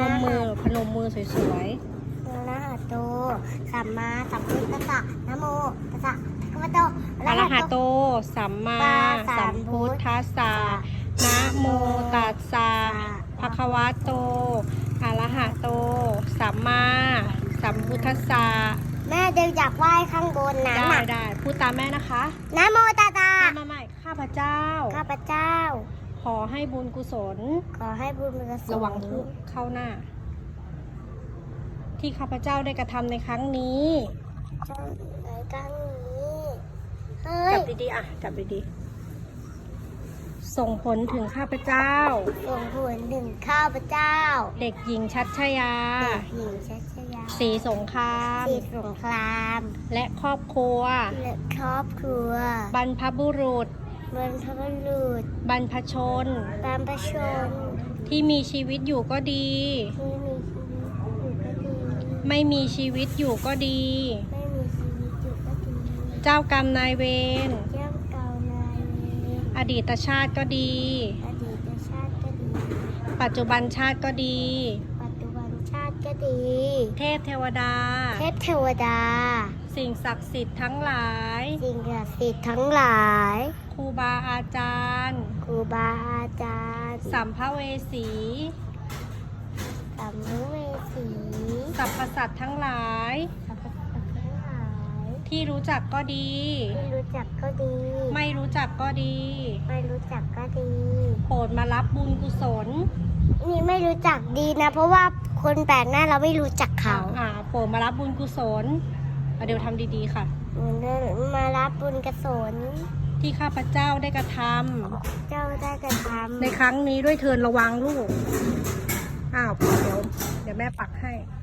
นมมือพนมมือสวยอะระหะโตสัมมาสัมพุทธัสสะนะโมตัสสะพระวะโตๆอะระหะโตสัมมาสัมพุทธัสสะนะโมตัสสะภะคะวะโตอะระหะโต สัมมาสัมพุทธัสสะแม่เดินจากไหว้ข้างบนนะได้ได้พูดตามแม่นะคะ นะโมตัสสะ มามาใหม่ข้าพเจ้า ข้าพเจ้า ขอให้บุญกุศล ขอให้บุญมีกระสระวังทุกเข้าหน้า ที่ข้าพเจ้าได้กระทำในครั้งนี้จงในครั้งนี้เฮ้ยจับดีๆอะจับดีๆส่งผลถึงข้าพเจ้า ส่งผลถึงข้าพเจ้า เด็กหญิงชัดชยาเด็กหญิงชัชยาสีสงครามสีสงคราม และครอบครัวและครอบครัว บรรพบุรุษ บรรพบุรุษบรรพชน บรรพชน ที่มีชีวิตอยู่ก็ดี ที่มีชีวิตอยู่ก็ดี ไม่มีชีวิตอยู่ก็ดี ไม่มีชีวิตอยู่ก็ดีเจ้ากรรมนายเวร เจ้าเก่านายเวรอดีตชาติก็ดี อดีตชาติก็ดี ปัจจุบันชาติก็ดี ปัจจุบันชาติก็ดี เทพเทวดา เทพเทวดา สิ่งศักดิ์สิทธิ์ทั้งหลาย สิ่งศักดิ์สิทธิ์ทั้งหลายครูบาอาจารย์ ครูบาอาจารย์ สัมภเวสีสัมภเวสีสรรพสัตว์ทั้งหลายสรรพสัตว์ทั้งหลาย ที่รู้จักก็ดี ที่รู้จักก็ดี ไม่รู้จักก็ดี ไม่รู้จักก็ดีโปรดมารับบุญกุศล นี่ไม่รู้จักดีนะ เพราะว่าคนแปลกหน้าเราไม่รู้จักเขา อ่าโปรดมารับบุญกุศล อะเดี๋ยวทำดีๆค่ะ มารับบุญกระสนที่ข้าพเจ้าได้กระทเจ้าได้กระทำในครั้งนี้ด้วยเทินระวังลูก อ้าวเดี๋ยวเดี๋ยวแม่ปักให้ำ